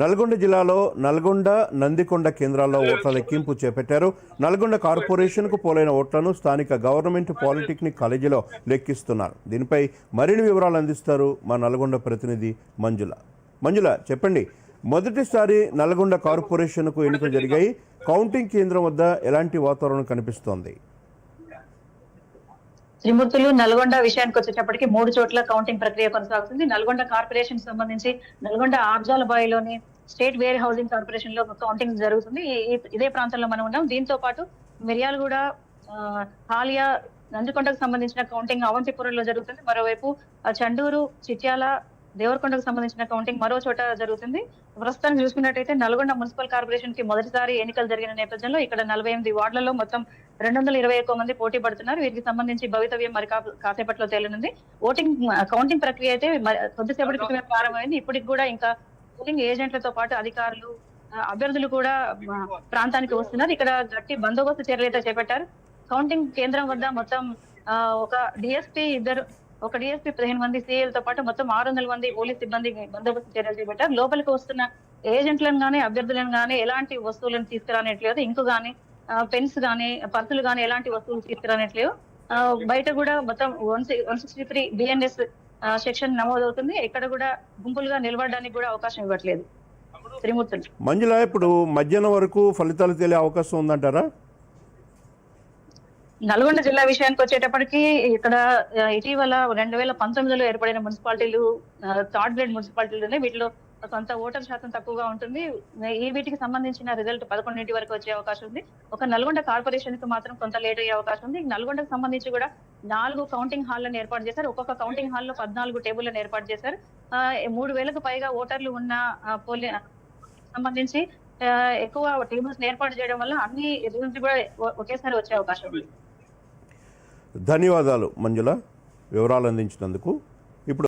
నల్గొండ జిల్లాలో నల్గొండ నందికొండ కేంద్రాల్లో ఓట్ల లెక్కింపు చేపట్టారు. నల్గొండ కార్పొరేషన్కు పోలైన ఓట్లను స్థానిక గవర్నమెంట్ పాలిటెక్నిక్ కాలేజీలో లెక్కిస్తున్నారు. దీనిపై మరిన్ని వివరాలు అందిస్తారు మా నల్గొండ ప్రతినిధి మంజుల. మంజుల చెప్పండి. మొదటిసారి నల్గొండ కార్పొరేషన్కు ఎన్నికలు జరిగాయి. కౌంటింగ్ కేంద్రం వద్ద ఎలాంటి వాతావరణం కనిపిస్తోంది? త్రిమూర్తులు నల్గొండ విషయానికి వచ్చేటప్పటికి మూడు చోట్ల కౌంటింగ్ ప్రక్రియ కొనసాగుతుంది. నల్గొండ కార్పొరేషన్ సంబంధించి నల్గొండ ఆబ్జాలబాయిలోని స్టేట్ వేర్ హౌసింగ్ కార్పొరేషన్లో కౌంటింగ్ జరుగుతుంది. ఇదే ప్రాంతంలో మనం ఉన్నాం. దీంతో పాటు మిర్యాలగూడ హాలియా నందికొండకు సంబంధించిన కౌంటింగ్ అవంతిపురంలో జరుగుతుంది. మరోవైపు ఆ, చండూరు చిట్యాల దేవరకొండకు సంబంధించిన కౌంటింగ్ మరో చోట జరుగుతుంది. ప్రస్తుతానికి చూసుకున్నట్టయితే నల్గొండ మున్సిపల్ కార్పొరేషన్కి మొదటిసారి ఎన్నికలు జరిగిన నేపథ్యంలో ఇక్కడ నలభై ఎనిమిది వార్డులలో మొత్తం రెండు వందల ఇరవై ఎక్కువ మంది పోటీ పడుతున్నారు. వీరికి సంబంధించి భవితవ్యం మరి కాసేపట్లో తేలనుంది. ఓటింగ్ కౌంటింగ్ ప్రక్రియ అయితే కొద్దిసేపటి క్రితమే ప్రారంభమైంది. ఇప్పటికి కూడా ఇంకా పోలింగ్ ఏజెంట్లతో పాటు అధికారులు అభ్యర్థులు కూడా ప్రాంతానికి వస్తున్నారు. ఇక్కడ గట్టి బందోబస్తు చర్యలు అయితే చేపట్టారు. కౌంటింగ్ కేంద్రం వద్ద మొత్తం ఒక డిఎస్పీ ఇద్దరు ఒక డిఎస్పీ పదిహేను మంది సీఏలతో పాటు మొత్తం ఆరు వందల మంది పోలీస్ సిబ్బంది బందోబస్తు చర్యలు చేపట్టారు. లోపలికి వస్తున్న ఏజెంట్లను కానీ అభ్యర్థులను కానీ ఎలాంటి వస్తువులను తీసుకురానట్లేదు. ఇంకు కానీ పెన్స్ కానీ పర్సులు కానీ ఎలాంటి వస్తువులు తీసుకురానట్లేవు. బయట కూడా మొత్తం one one sixty three BNS section నమోదవుతుంది. ఇక్కడ కూడా గుంపులుగా నిలబడడానికి కూడా అవకాశం ఇవ్వట్లేదు. త్రిమూర్తులు. మంజుల ఇప్పుడు మధ్యాహ్నం వరకు ఫలితాలు తెలియ అవకాశం ఉందంటారా? నల్గొండ జిల్లా విషయానికి వచ్చేటప్పటికి ఇక్కడ ఇటీవల రెండు వేల పంతొమ్మిదిలో ఏర్పడిన మున్సిపాలిటీలు థర్డ్ గ్రేడ్ మున్సిపాలిటీలు ఉన్నాయి. వీటిలో కొంత ఓటర్ శాతం తక్కువగా ఉంటుంది. ఈ వీటికి సంబంధించిన రిజల్ట్ పదకొండింటి వరకు వచ్చే అవకాశం ఉంది. ఒక నల్గొండ కార్పొరేషన్కి మాత్రం కొంత లేట్ అయ్యే అవకాశం ఉంది. నల్గొండకు సంబంధించి కూడా నాలుగు కౌంటింగ్ హాల్లను ఏర్పాటు చేశారు. ఒక్కొక్క కౌంటింగ్ హాల్లో పద్నాలుగు టేబుల్లను ఏర్పాటు చేశారు. మూడు వేలకు పైగా ఓటర్లు ఉన్న పోలి సంబంధించి ఎక్కువ టేబుల్స్ ఏర్పాటు చేయడం వల్ల అన్ని రిజల్ట్స్ కూడా ఒకేసారి వచ్చే అవకాశం ఉంది. ధన్యవాదాలు మంజుల వివరాలు అందించినందుకు.